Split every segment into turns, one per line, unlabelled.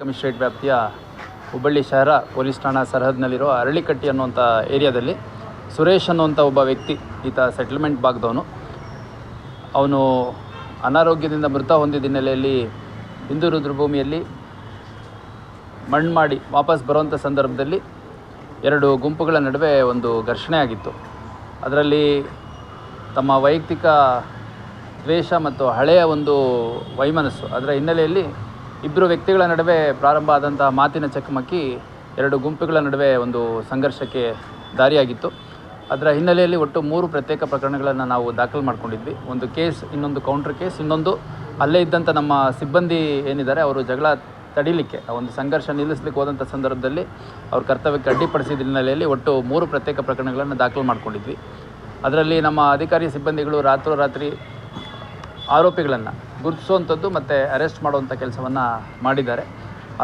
Commissionerate ವ್ಯಾಪ್ತಿಯ ಹುಬ್ಬಳ್ಳಿ ಶಹರ police ಠಾಣಾ ಸರಹದ್ನಲ್ಲಿರೋ ಅರಳಿಕಟ್ಟಿ ಅನ್ನುವಂಥ ಏರಿಯಾದಲ್ಲಿ ಸುರೇಶ್ ಅನ್ನುವಂಥ ಒಬ್ಬ ವ್ಯಕ್ತಿ ಈತ ಸೆಟಲ್ಮೆಂಟ್ ಭಾಗದವನು. ಅವನು ಅನಾರೋಗ್ಯದಿಂದ ಮೃತ ಹೊಂದಿದ ಹಿನ್ನೆಲೆಯಲ್ಲಿ ಹಿಂದೂ ರುದ್ರಭೂಮಿಯಲ್ಲಿ ಮಣ್ಣು ಮಾಡಿ ವಾಪಸ್ ಬರುವಂಥ ಸಂದರ್ಭದಲ್ಲಿ ಎರಡು ಗುಂಪುಗಳ ನಡುವೆ ಒಂದು ಘರ್ಷಣೆ ಆಗಿತ್ತು. ಅದರಲ್ಲಿ ತಮ್ಮ ವೈಯಕ್ತಿಕ ದ್ವೇಷ ಮತ್ತು ಹಳೆಯ ಒಂದು ವೈಮನಸ್ಸು ಅದರ ಹಿನ್ನೆಲೆಯಲ್ಲಿ ಇಬ್ಬರು ವ್ಯಕ್ತಿಗಳ ನಡುವೆ ಪ್ರಾರಂಭ ಆದಂಥ ಮಾತಿನ ಚಕಮಕಿ ಎರಡು ಗುಂಪುಗಳ ನಡುವೆ ಒಂದು ಸಂಘರ್ಷಕ್ಕೆ ದಾರಿಯಾಗಿತ್ತು. ಅದರ ಹಿನ್ನೆಲೆಯಲ್ಲಿ ಒಟ್ಟು ಮೂರು ಪ್ರತ್ಯೇಕ ಪ್ರಕರಣಗಳನ್ನು ನಾವು ದಾಖಲು ಮಾಡ್ಕೊಂಡಿದ್ವಿ. ಒಂದು ಕೇಸ್, ಇನ್ನೊಂದು ಕೌಂಟ್ರ್ ಕೇಸ್ ಇನ್ನೊಂದು ಅಲ್ಲೇ ಇದ್ದಂಥ ನಮ್ಮ ಸಿಬ್ಬಂದಿ ಏನಿದ್ದಾರೆ, ಅವರು ಜಗಳ ತಡಿಲಿಕ್ಕೆ, ಆ ಒಂದು ಸಂಘರ್ಷ ನಿಲ್ಲಿಸಲಿಕ್ಕೆ ಹೋದಂಥ ಸಂದರ್ಭದಲ್ಲಿ ಅವ್ರ ಕರ್ತವ್ಯಕ್ಕೆ ಅಡ್ಡಿಪಡಿಸಿದ ಹಿನ್ನೆಲೆಯಲ್ಲಿ ಒಟ್ಟು ಮೂರು ಪ್ರತ್ಯೇಕ ಪ್ರಕರಣಗಳನ್ನು ದಾಖಲು ಮಾಡ್ಕೊಂಡಿದ್ವಿ. ಅದರಲ್ಲಿ ನಮ್ಮ ಅಧಿಕಾರಿ ಸಿಬ್ಬಂದಿಗಳು ರಾತ್ರೋರಾತ್ರಿ ಆರೋಪಿಗಳನ್ನು ಗುರುತಿಸುವಂಥದ್ದು ಮತ್ತು ಅರೆಸ್ಟ್ ಮಾಡುವಂಥ ಕೆಲಸವನ್ನು ಮಾಡಿದ್ದಾರೆ.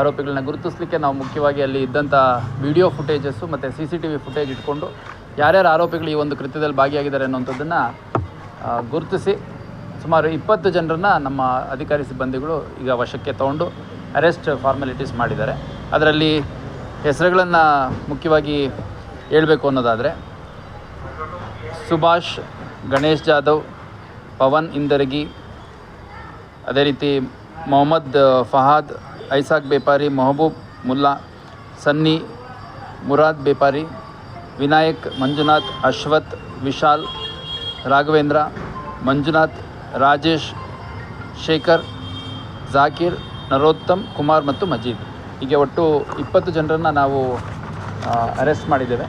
ಆರೋಪಿಗಳನ್ನ ಗುರುತಿಸಲಿಕ್ಕೆ ನಾವು ಮುಖ್ಯವಾಗಿ ಅಲ್ಲಿ ಇದ್ದಂಥ ವಿಡಿಯೋ ಫುಟೇಜಸ್ಸು ಮತ್ತು C C T V footage ಇಟ್ಕೊಂಡು ಯಾರ್ಯಾರು ಆರೋಪಿಗಳು ಈ ಒಂದು ಕೃತ್ಯದಲ್ಲಿ ಭಾಗಿಯಾಗಿದ್ದಾರೆ ಅನ್ನುವಂಥದ್ದನ್ನು ಗುರುತಿಸಿ ಸುಮಾರು ಇಪ್ಪತ್ತು ಜನರನ್ನು ನಮ್ಮ ಅಧಿಕಾರಿ ಸಿಬ್ಬಂದಿಗಳು ಈಗ ವಶಕ್ಕೆ ತಗೊಂಡು ಅರೆಸ್ಟ್ ಫಾರ್ಮಾಲಿಟೀಸ್ ಮಾಡಿದ್ದಾರೆ. ಅದರಲ್ಲಿ ಹೆಸರುಗಳನ್ನು ಮುಖ್ಯವಾಗಿ ಹೇಳಬೇಕು ಅನ್ನೋದಾದರೆ ಸುಭಾಷ್, ಗಣೇಶ್ ಜಾಧವ್, ಪವನ್ ಇಂದರ್ಗಿ ಅದೇ ರೀತಿ ಮೊಹಮ್ಮದ್ ಫಹಾದ್, ಐಸಾಕ್ ಬೇಪಾರಿ, ಮೊಹಬೂಬ್, ಮುಲ್ಲಾ, ಸನ್ನಿ, ಮುರಾದ್ ಬೇಪಾರಿ, ವಿನಾಯಕ್, ಮಂಜುನಾಥ್, ಅಶ್ವಥ್, ವಿಶಾಲ್, ರಾಘವೇಂದ್ರ, ಮಂಜುನಾಥ್, ರಾಜೇಶ್, ಶೇಖರ್, ಜಾಕೀರ್, ನರೋತ್ತಮ್, ಕುಮಾರ್ ಮತ್ತು ಮಜೀದ್. ಹೀಗೆ ಒಟ್ಟು ಇಪ್ಪತ್ತು ಜನರನ್ನು ನಾವು ಅರೆಸ್ಟ್ ಮಾಡಿದ್ದೇವೆ.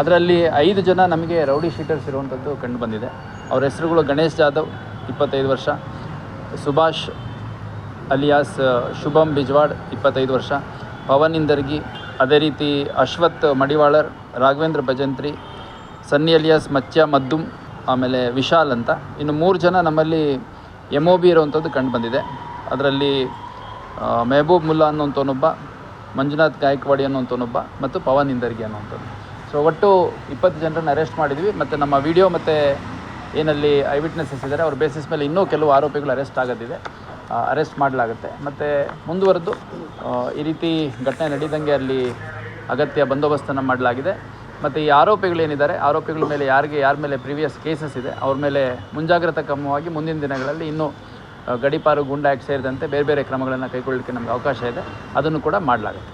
ಅದರಲ್ಲಿ ಐದು ಜನ ನಮಗೆ ರೌಡಿ ಶೀಟರ್ಸ್ ಇರುವಂಥದ್ದು ಕಂಡು ಬಂದಿದೆ. ಅವರ ಹೆಸರುಗಳು ಗಣೇಶ್ ಜಾಧವ್, ಇಪ್ಪತ್ತೈದು ವರ್ಷ. ಸುಭಾಷ್ ಅಲಿಯಾಸ್ ಶುಭಂ ಬಿಜ್ವಾಡ್, ಇಪ್ಪತ್ತೈದು ವರ್ಷ. ಪವನ್ ಇಂದರ್ಗಿ, ಅದೇ ರೀತಿ ಅಶ್ವಥ್ ಮಡಿವಾಳರ್, ರಾಘವೇಂದ್ರ ಭಜಂತ್ರಿ, ಸನ್ನಿ ಅಲಿಯಾಸ್, ಮತ್ಯ ಮದ್ದುಮ್, ಆಮೇಲೆ ವಿಶಾಲ್ ಅಂತ. ಇನ್ನು ಮೂರು ಜನ ನಮ್ಮಲ್ಲಿ ಎಂ ಒ ಬಿ ಇರುವಂಥದ್ದು ಕಂಡು ಬಂದಿದೆ. ಅದರಲ್ಲಿ ಮೆಹಬೂಬ್ ಮುಲ್ಲಾ ಅನ್ನೋಂಥವನೊಬ್ಬ ಮಂಜುನಾಥ್ ಗಾಯಕ್ವಾಡಿ ಅನ್ನೋಂಥವನೊಬ್ಬ ಮತ್ತು ಪವನ್ ಇಂದರ್ಗಿ ಅನ್ನೋವಂಥದ್ದು ಸೊ ಒಟ್ಟು ಇಪ್ಪತ್ತು ಜನರನ್ನು ಅರೆಸ್ಟ್ ಮಾಡಿದ್ವಿ. ಮತ್ತು ನಮ್ಮ ವಿಡಿಯೋ ಮತ್ತು ಏನಲ್ಲಿ ಐ ವಿಟ್ನೆಸಸ್ ಇದ್ದಾರೆ. ಅವ್ರ ಬೇಸಿಸ್ ಮೇಲೆ ಇನ್ನೂ ಕೆಲವು ಆರೋಪಿಗಳು ಅರೆಸ್ಟ್ ಆಗೋದಿದೆ. ಅರೆಸ್ಟ್ ಮಾಡಲಾಗುತ್ತೆ. ಮತ್ತು ಮುಂದುವರೆದು ಈ ರೀತಿ ಘಟನೆ ನಡೀದಂಗೆ ಅಲ್ಲಿ ಅಗತ್ಯ ಬಂದೋಬಸ್ತನ್ನು ಮಾಡಲಾಗಿದೆ. ಮತ್ತು ಈ ಆರೋಪಿಗಳೇನಿದ್ದಾರೆ ಆರೋಪಿಗಳ ಮೇಲೆ ಯಾರಿಗೆ, ಯಾರ ಮೇಲೆ ಪ್ರೀವಿಯಸ್ ಕೇಸಸ್ ಇದೆ? ಅವ್ರ ಮೇಲೆ ಮುಂಜಾಗ್ರತಾ ಕ್ರಮವಾಗಿ ಮುಂದಿನ ದಿನಗಳಲ್ಲಿ ಇನ್ನೂ ಗಡಿಪಾರು ಆ್ಯಕ್ಟ್ ಸೇರಿದಂತೆ ಬೇರೆ ಬೇರೆ ಕ್ರಮಗಳನ್ನು ಕೈಗೊಳ್ಳಲಿಕ್ಕೆ ನಮಗೆ ಅವಕಾಶ ಇದೆ. ಅದನ್ನು ಕೂಡ ಮಾಡಲಾಗುತ್ತೆ.